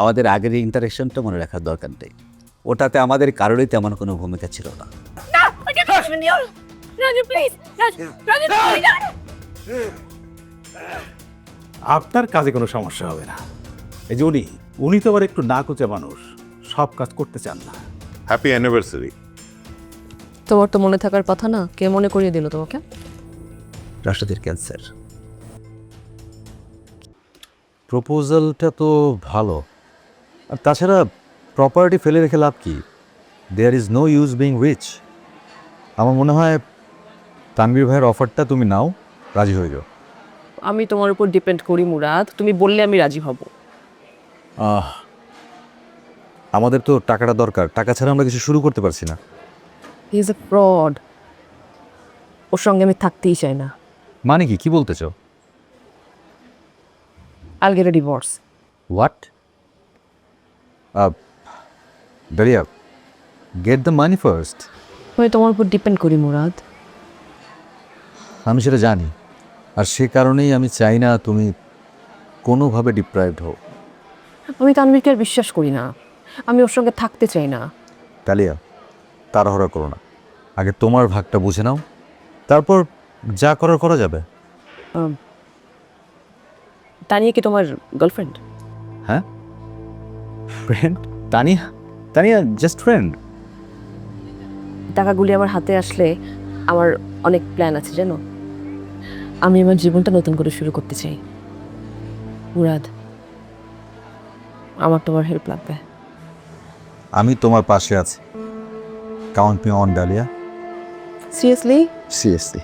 আমাদের আগের ইন্টারেকশনটা মনে রাখার দরকার নেই। ওটাতে আমাদের কারোরই তেমন কোনো ভূমিকা ছিল না. আপনার কাজে কোনো সমস্যা হবে না। এই যে উনি উনি তো আবার একটু না কোচে মানুষ। সব কাজ করতে চান না। হ্যাপি অ্যানিভার্সারি তোমার তো মনে থাকার কথা না কে মনে করিয়ে দিল তোমাকে? রাষ্ট্রদের ক্যান্সার প্রপোজালটা তো ভালো। আর তাছাড়া প্রপার্টি ফেলে রেখে লাভ কি? There is no use being rich আমার মনে হয় তানবীর ভাইয়ের অফারটা তুমি নাও রাজি হয়ে যাও। আমি তোমার উপর ডিপেন্ড করি মুরাদ তুমি বললে আমি রাজি হব। আহ, আমাদের তো টাকাটা দরকার টাকা ছাড়া আমরা কিছু শুরু করতে পারছি না। হি ইজ এ ফ্রড ওর সঙ্গে আমি থাকতেই চাই না। মানে কি? কি বলতে চাও? এ ডিভোর্স হোয়াট দাঁড়িয়া গেট দ্য মানি ফার্স্ট আমি তোমার উপর ডিপেন্ড করি মুরাদ। আমি সেটা জানি। আর সে কারণেই আমি চাই না তুমি কোনোভাবে ডিপ্রাইভড হও। আমি তানবীরকে আর বিশ্বাস করি না। আমি ওর সঙ্গে থাকতে চাই না। তালিয়া তাড়াহড়া করো না। আগে তোমার ভাগটা বুঝে নাও। তারপর যা করার করা যাবে। তানিয়া কি তোমার গার্লফ্রেন্ড হ্যাঁ? Friend Tania Tania just friend টাকাগুলি আমার হাতে আসলে আমার অনেক প্ল্যান আছে জানো? আমি আমার জীবনটা নতুন করে শুরু করতে চাই। মুরাদ আমার তোমার হেল্প লাগবে। আমি তোমার পাশে আছি। Count me on Dalia seriously seriously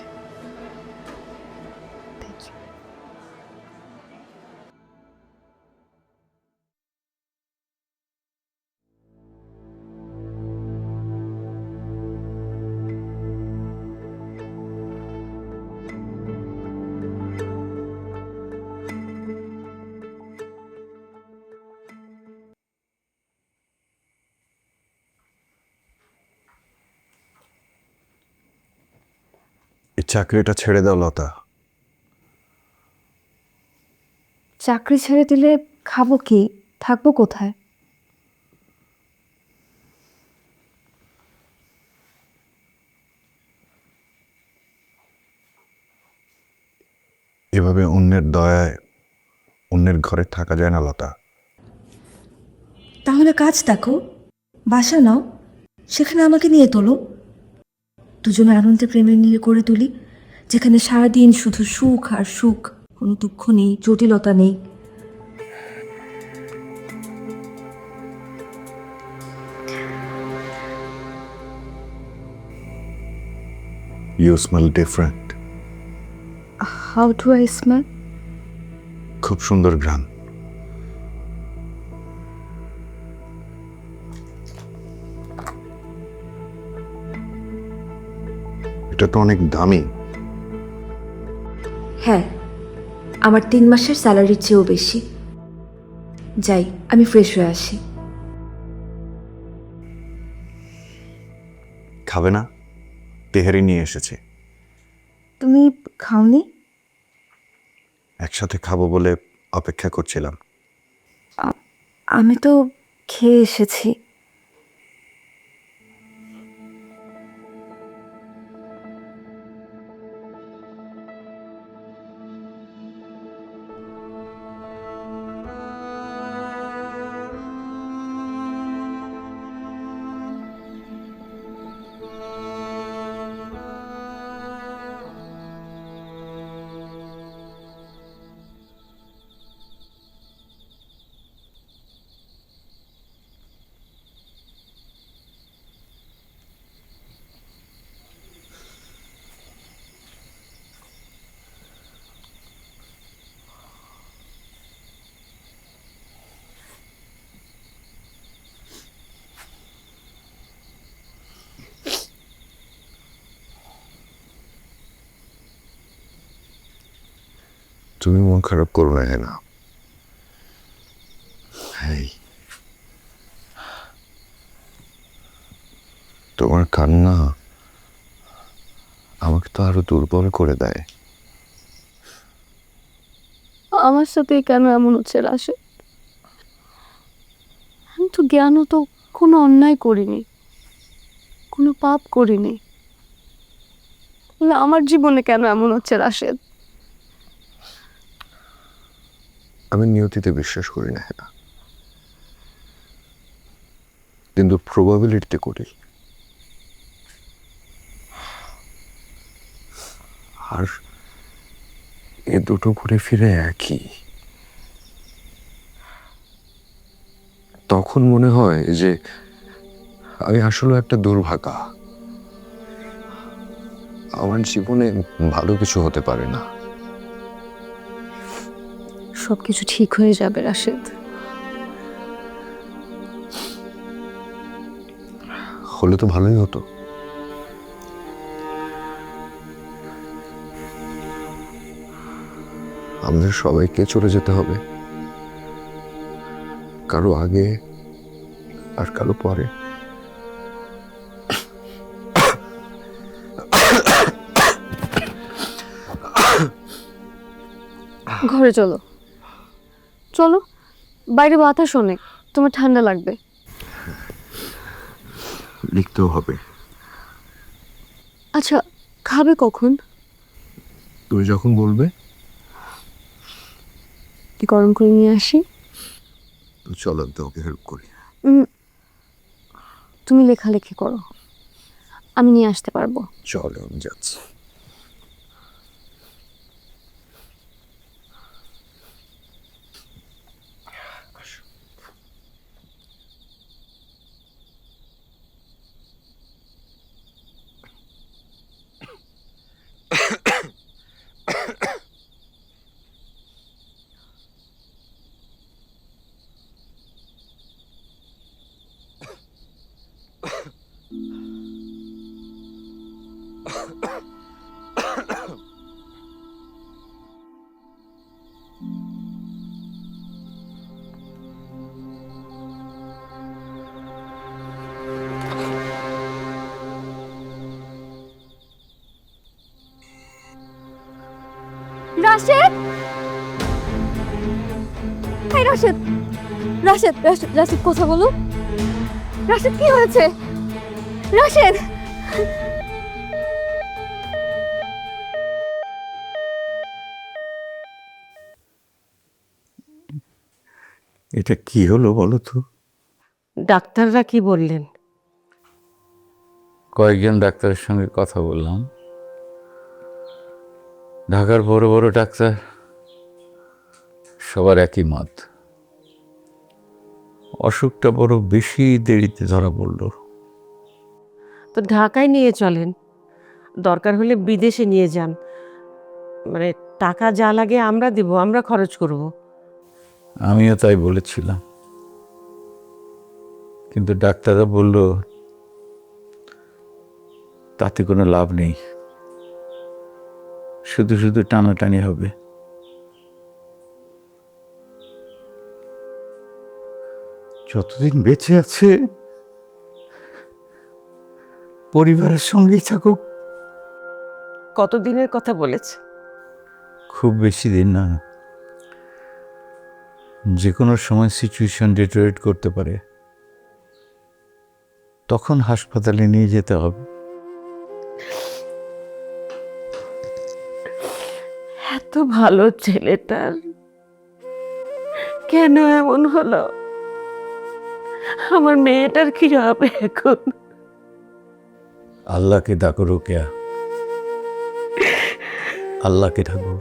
চাকরিটা ছেড়ে দাও লতা। চাকরি ছেড়ে দিলে খাব কি? থাকব কোথায়? এভাবে অন্যের দয়ায় অন্যের ঘরে থাকা যায় না লতা। তাহলে কাজ দেখো। বাসা নাও। সেখানে আমাকে নিয়ে তোলো। দুজনে আনন্দে প্রেমের নিয়ে করে তুলি যেখানে সারাদিন শুধু সুখ আর সুখ কোনো দুঃখ নেই জটিলতা নেই। You smell different how to I smell খুব সুন্দর ঘ্রাণ। এটা তো অনেক দামি। হ্যাঁ আমার তিন মাসের স্যালারির চেয়েও বেশি। যাই আমি ফ্রেশ হয়ে আসি। খাবে না? তেহারি নিয়ে এসেছে। তুমি খাওনি? একসাথে খাব বলে অপেক্ষা করছিলাম। আমি তো খেয়ে এসেছি। তুমি মন খারাপ করো না, হেনা। এই তোমার কান্না আমাকে তো আরও দুর্বল করে দেয়। আমার সাথে কেন এমন হচ্ছে রাশে আমি তো জ্ঞানও তো কোনো অন্যায় করিনি, কোনো পাপ করিনি। আমার জীবনে কেন এমন হচ্ছে, রাশেদ? আমি নিয়তিতে বিশ্বাস করি না, হেনা। কিন্তু প্রবাবিলিটিতে করি। আর এ দুটো ঘুরে ফিরে একই। তখন মনে হয় যে আমি আসলে একটা দুর্ভাগা। আমার জীবনে ভালো কিছু হতে পারে না। সব কিছু ঠিক হয়ে যাবে রাশেদ। হলে তো ভালোই হতো। আমাদের সবাইকে চলে যেতে হবে। কারও আগে আর কারও পরে। ঘরে চলো। চলো বাইরে বাতাস অনেক তোমার ঠান্ডা লাগবে। লিখতেও হবে। আচ্ছা খাবে কখন? তুমি যখন বলবে। কি গরম করে নিয়ে আসি। তো চলো আমি তোমাকে হেল্প করি। তুমি লেখালেখি করো। আমি নিয়ে আসতে পারব। চলো আমি যাচ্ছি। রাশেদ? এই রাশেদ রাশেদ রাশেদ রাশেদ কথা বলো। রাশেদ কি হয়েছে? রাশেদ! এটা কি হলো বলো তো? ডাক্তাররা কি বললেন? কয়েকজন ডাক্তারের সঙ্গে কথা বললাম। ঢাকার বড় বড় ডাক্তার সবার একই মত। অসুখটা বড় বেশি দেরিতে ধরা পড়ল। তো ঢাকায় নিয়ে চলেন। দরকার হলে বিদেশে নিয়ে যান। মানে টাকা যা লাগে আমরা দেব আমরা খরচ করব। আমিও তাই বলেছিলাম। কিন্তু ডাক্তাররা বলল তাতে কোনো লাভ নেই। শুধু শুধু টানাটানি হবে। যতদিন বেঁচে আছে পরিবারের সঙ্গেই থাকুক। কতদিনের কথা বলেছে? খুব বেশি দিন না। যে কোনো সময় সিচুয়েশন ডিটোরেট করতে পারে। তখন হাসপাতালে নিয়ে যেতে হবে। এত ভালো ছেলেটার কেন এমন হলো? আমার মেয়েটার কি হবে এখন? আল্লাহকে ডাকো রোকেয়া। আল্লাহকে ডাকো।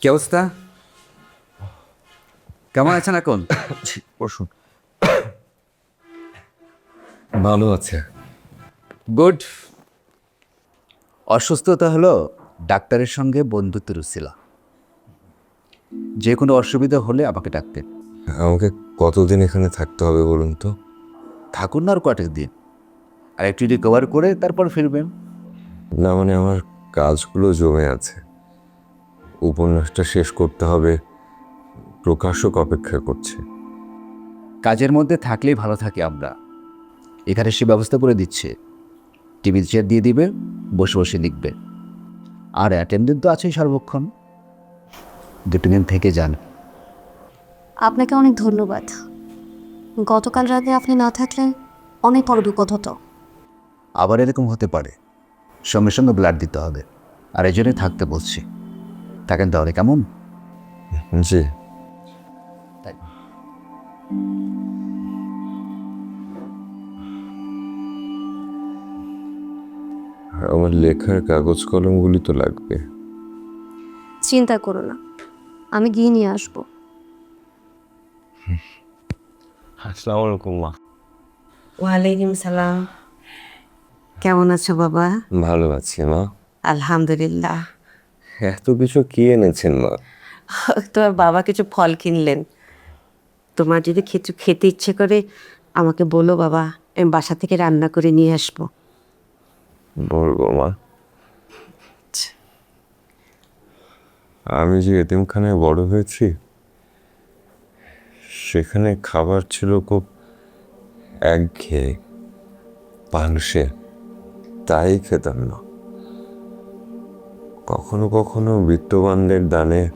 কি অবস্থা? কেমন আছেন এখন? বসুন। ভালো আছে। গুড। অসুস্থতা হলো ডাক্তারের সঙ্গে বন্ধুত্বের উছিলা যে কোনো অসুবিধা হলে আমাকে ডাকতেন আমাকে কতদিন এখানে থাকতে হবে বলুন তো? থাকুন না আর কয়েক দিন। আর একটু রিকভার করে তারপর ফিরবেন। না মানে আমার কাজগুলো জমে আছে। উপন্যাসটা শেষ করতে হবে। প্রকাশক অপেক্ষা করছে। কাজের মধ্যে থাকলেই ভালো থাকি আমরা। এখানে সে ব্যবস্থা করে দিচ্ছে। টিভি চেয়ার দিয়ে দিবে বসে বসে লিখবে। আর অ্যাটেন্ডেন্ট তো আছেই সর্বক্ষণ। দুটো দিন থেকে যান। আপনাকে অনেক ধন্যবাদ। গতকাল রাতে আপনি না থাকলে অনেক বড় বিপদ হতো। আবার এরকম হতে পারে। সঙ্গে সঙ্গে ব্লাড দিতে হবে। আর এই জন্যই থাকতে বলছি। থাকেন তাহলে কেমন? জি। তাই। আমার লেখার কাগজ কলমগুলি তো লাগবে। চিন্তা করো না আমি গিয়ে নিয়ে আসব। আসসালামু আলাইকুম মা। ওয়ালাইকুম সালাম। কেমন আছো বাবা? ভালো আছি মা। আলহামদুলিল্লাহ। এত কিছু কি এনেছেন মা? তোমার বাবা কিছু ফল কিনলেন। তোমার যদি কিছু খেতে ইচ্ছে করে আমাকে বলো বাবা আমি বাসা থেকে রান্না করে নিয়ে আসব। বলব মা আমি যে এতিমখানায় বড় হয়েছি, সেখানে খাবার ছিল খুব একঘেয়ে পাংশে তাই খেতাম না। কখনো কখনো বিত্তবানদের দানে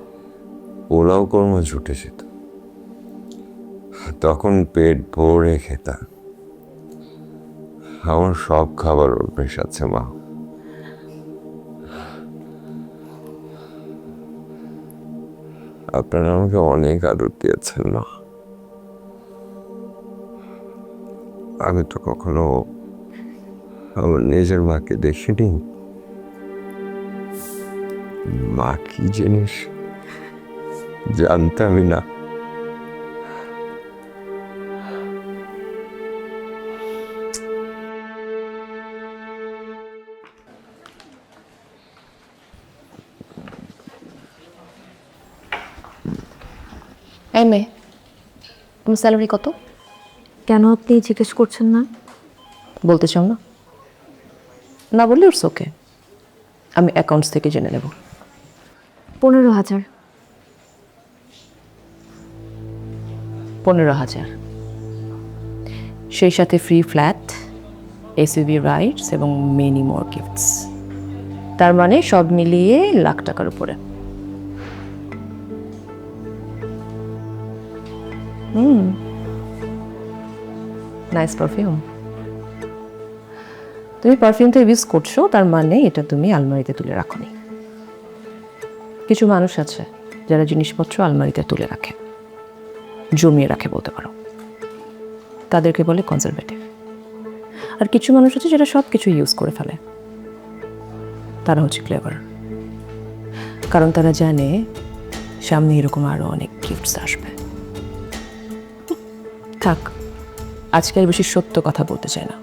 পোলাও কর্ম জুটে যেত। তখন পেট ভরে খেতাম। আমার সব খাবার অভ্যেস আছে, মা। আপনারা আমাকে অনেক আদর দিয়েছেন না আমি তো কখনো আমার নিজের মাকে দেখিনি। মা কি জিনিস জানতামই না। এই মেয়ে তোমার স্যালারি কত? কেন আপনি জিজ্ঞেস করছেন না? বলতে চাও না? না বললে ওটস ওকে আমি অ্যাকাউন্টস থেকে জেনে নেব। পনেরো হাজার। পনেরো হাজার। সেই সাথে ফ্রি ফ্ল্যাট এসইভি রাইডস এবং মেনি মোর গিফটস তার মানে সব মিলিয়ে লাখ টাকার উপরে। হুম নাইস পারফিউম তুমি পারফিউমটা ইউজ করছ, তার মানে এটা তুমি আলমারিতে তুলে রাখোনি। কিছু মানুষ আছে যারা জিনিসপত্র আলমারিতে তুলে রাখে। জমিয়ে রাখে বলতে পারো। তাদেরকে বলে কনজারভেটিভ আর কিছু মানুষ আছে যারা সব কিছু ইউজ করে ফেলে। তারা হচ্ছে ক্লেভার কারণ তারা জানে সামনে এরকম আরও অনেক গিফটস আসবে। থাক আজকে আর বেশি সত্য কথা বলতে চাই না।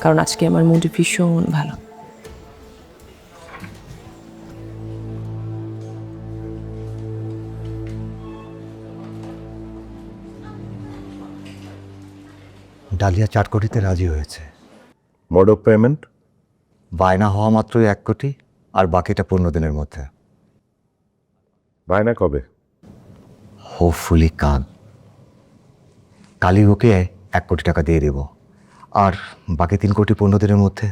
কারণ আজকে আমার মুড ভীষণ ভালো। ডালিয়া চার কোটিতে রাজি হয়েছে। মোড অফ পেমেন্ট বায়না হওয়া মাত্রই এক কোটি আর বাকিটা পনেরো দিনের মধ্যে। বায়না কবে? হোপফুলি কাল। কালই ওকে এক কোটি টাকা দিয়ে দেব। আর বাকি তিন কোটি পনেরো দিনের মধ্যে।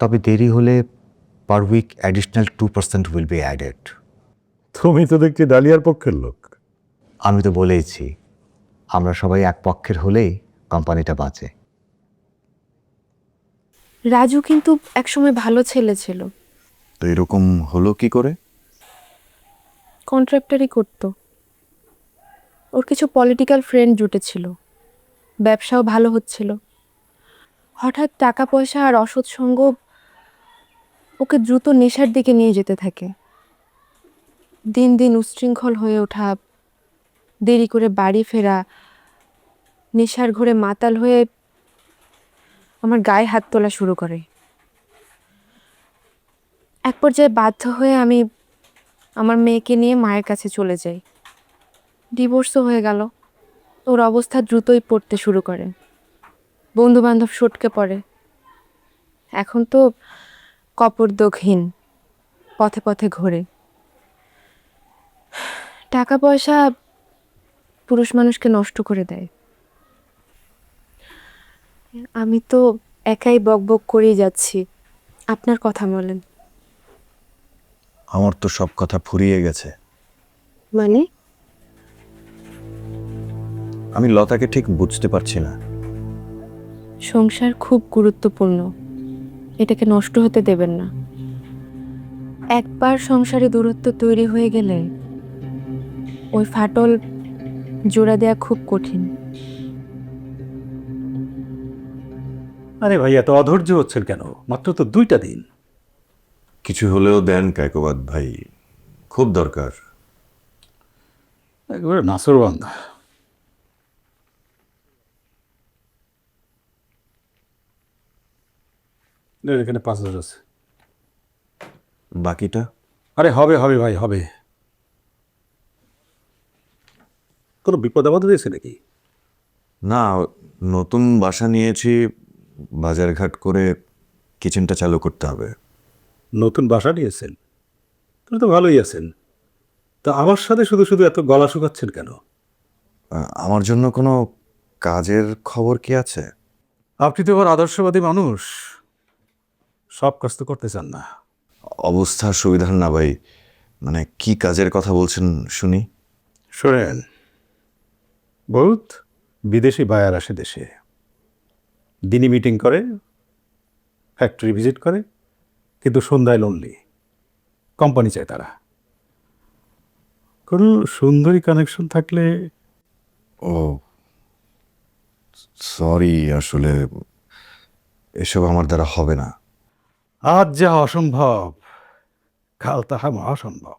তবে দেরি হলে per week additional two percent will be added তুমি তো দেখছি ডালিয়ার পক্ষের লোক। আমি তো বলেইছি আমরা সবাই এক পক্ষের হলেই কোম্পানিটা বাঁচে। রাজু কিন্তু একসময় ভালো ছেলে ছিল। তো এরকম হলো কি করে? কন্ট্রাক্টারই করতো। ওর কিছু পলিটিক্যাল ফ্রেন্ড জুটেছিল। ব্যবসাও ভালো হচ্ছিল। হঠাৎ টাকা পয়সা আর অসৎ সঙ্গ ওকে দ্রুত নেশার দিকে নিয়ে যেতে থাকে। দিন দিন উচ্ছৃঙ্খল হয়ে ওঠা, দেরি করে বাড়ি ফেরা, নেশার ঘরে মাতাল হয়ে আমার গায়ে হাত তোলা শুরু করে। এক পর্যায়ে বাধ্য হয়ে আমি আমার মেয়েকে নিয়ে মায়ের কাছে চলে যাই। ডিভোর্সও হয়ে গেল। ওর অবস্থা দ্রুতই পড়তে শুরু করে। বন্ধু বান্ধব সটকে পড়ে। এখন তো কপরদকহীন পথে পথে ঘোরে। টাকা পয়সা পুরুষ মানুষকে নষ্ট করে দেয়। আমি তো একাই বকবক করেই যাচ্ছি। আপনার কথা বলেন। আমার তো সব কথা ফুরিয়ে গেছে। মানে? আমি লতাকে ঠিক বুঝতে পারছি না। সংসার খুব গুরুত্বপূর্ণ। এটাকে নষ্ট হতে দেবেন না। একবার সংসারে দূরত্ব তৈরি হয়ে গেলে ওই ফাটল জোড়া দেয়া খুব কঠিন। আরে ভাই এত অধৈর্য হচ্ছেন কেন? মাত্র তো দুইটা দিন। কিছু হলেও দেন কায়কোবাদ ভাই। খুব দরকার। একেবারে নাসরবান্ধা এখানে পাঁচ হাজার আছে। বাকিটা? আরে হবে হবে ভাই হবে। কোনো বিপদ আপদ হয়েছে নাকি? না নতুন বাসা নিয়েছি বাজারঘাট করে কিচেনটা চালু করতে হবে। নতুন বাসা নিয়েছেন? তাহলে তো ভালোই আছেন। তা আমার সাথে শুধু শুধু এত গলা শুকাচ্ছেন কেন? আমার জন্য কোনো কাজের খবর কি আছে? আপনি তো আবার আদর্শবাদী মানুষ। সব কাজ তো করতে চান না। অবস্থা সুবিধার না ভাই। মানে কি কাজের কথা বলছেন শুনি। শোনেন বহুত বিদেশি বায়ার আসে দেশে। দিনই মিটিং করে ফ্যাক্টরি ভিজিট করে কিন্তু সন্ধ্যায় লোনলি কোম্পানি চায় তারা। কোনো সুন্দরী কানেকশন থাকলে ও সরি আসলে এসব আমার দ্বারা হবে না। আজ যা অসম্ভব কাল তাহা মহাসম্ভব।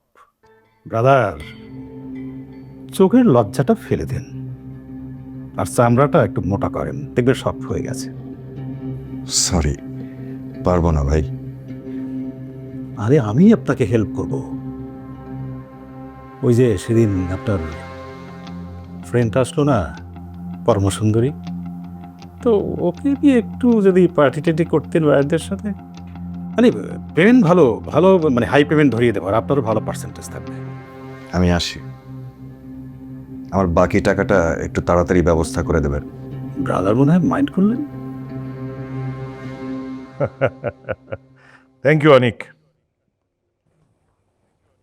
ব্রাদার চোখের লজ্জাটা ফেলে দেন। আর চামড়াটা একটু মোটা করেন দেখবে সব হয়ে গেছে। সরি পারব না ভাই। আরে আমি আপনাকে হেল্প করব। ওই যে সেদিন আপনার ফ্রেন্ড আসলো না পরমসুন্দরী? তো ওকে দিয়ে একটু যদি পার্টি টার্টি করতেন বায়ারদের সাথে। মানে পেমেন্ট ভালো ভালো মানে হাই পেমেন্ট ধরিয়ে দেবো আর আপনারও ভালো পার্সেন্টেজ থাকবে। আমি আসি। আমার বাকি টাকাটা একটু তাড়াতাড়ি ব্যবস্থা করে দেবেন। ব্রাদার মনে হয় মাইন্ড করলেন। থ্যাংক ইউ অনিক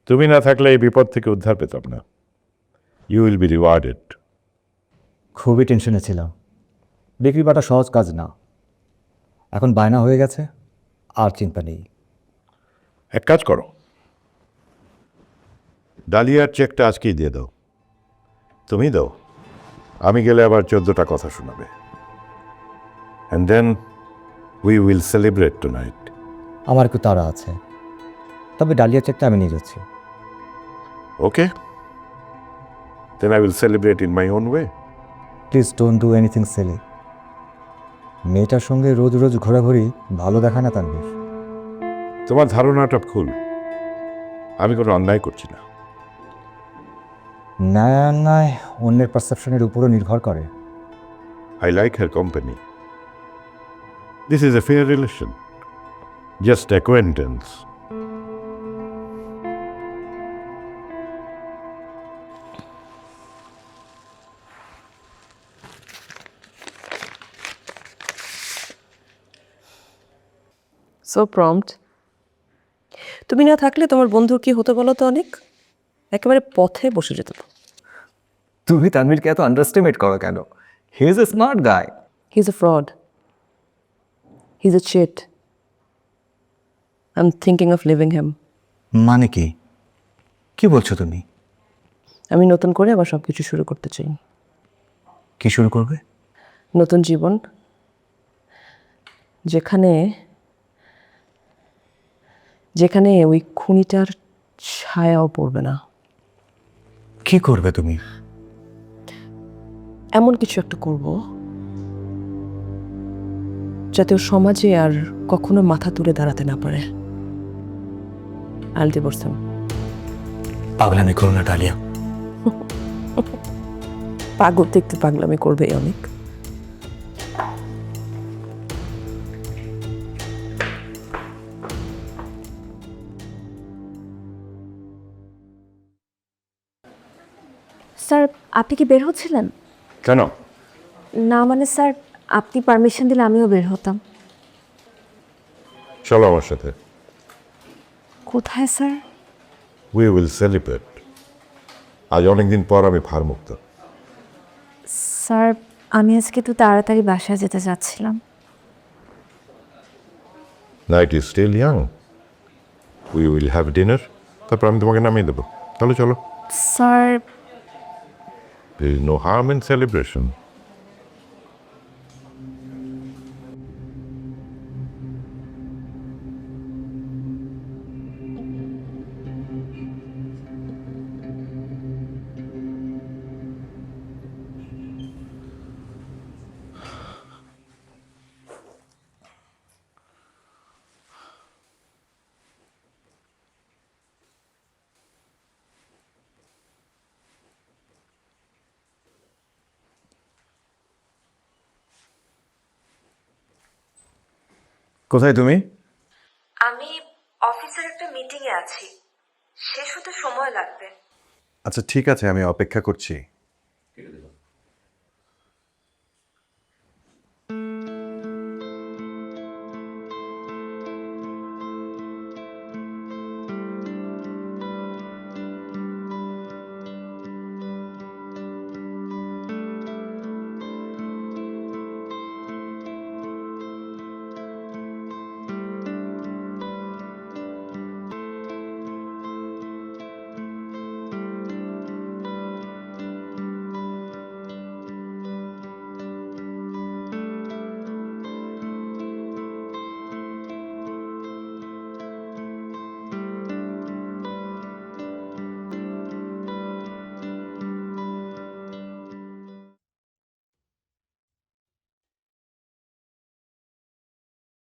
তুমি না থাকলে এই বিপদ থেকে উদ্ধার পেতাম না। ইউ উইল বি রিওয়ার্ডেড খুবই টেনশনে ছিলাম। বিক্রি বাটা সহজ কাজ না। এখন বায়না হয়ে গেছে। আর চিন্তা নেই। এক কাজ করো। ডালিয়ার চেকটা আজকেই দিয়ে দাও। তুমি দাও। আমি গেলে আবার চোদ্দটা কথা শোনাবে। And then we will celebrate tonight আমার একটু তাড়া আছে। তবে ডালিয়া চেকটা আমি নিয়ে যাচ্ছি। Okay then I will celebrate in my own way please don't do anything Shelly মেয়েটার সঙ্গে রোজ রোজ ঘোরাঘুরি ভালো দেখায় না তানভীর তোমার ধারণাটা ভুল। আমি কোনো অন্যায় করছি না। ন্যায় অন্যায় অন্যের পারসেপশনের উপরও নির্ভর করে। I like her company this is a fair relation just acquaintance. So prompt তুমি না থাকলে তোমার বন্ধু কি হতো বলো তো অনেক? একেবারে পথে বসে যেত। তুমি তানভীরকে এত আন্ডারস্টিমেট করো কেন? He is a smart guy he is a fraud he is a cheat I am thinking of leaving him মানে কি? কি বলছো তুমি? আমি নতুন করে আবার সব কিছু শুরু করতে চাই। কি শুরু করবে? নতুন জীবন। যেখানে যেখানে ওই খুনিটার ছায়াও পড়বে না। কি করবে তুমি? এমন কিছু একটা করব যাতে ও সমাজে আর কখনো মাথা তুলে দাঁড়াতে না পারে। আল ডিভোর্স হিম পাগলামি করো না ডালিয়া। পাগল দেখতে পাগলামি করবে অনেক। স্যার আপনি কি বের হচ্ছিলেন? কেন? না মানে স্যার আপনি পারমিশন দিলে আমিও বের হতাম। চলো আমার সাথে। কোথায় স্যার? উই উইল সেলিব্রেট আজ অনেকদিন পর আমি ভারমুক্ত। স্যার আমি আজকে তো তাড়াতাড়ি বাসায় যেতে চাচ্ছিলাম night is still young we will have dinner তারপর আমি তোমাকে নামিয়ে দেবো। তাহলে চলো। Sir There is no harm in celebration. কোথায় তুমি? আমি অফিসের একটা মিটিংয়ে আছি। শেষ হতে সময় লাগবে। আচ্ছা ঠিক আছে আমি অপেক্ষা করছি।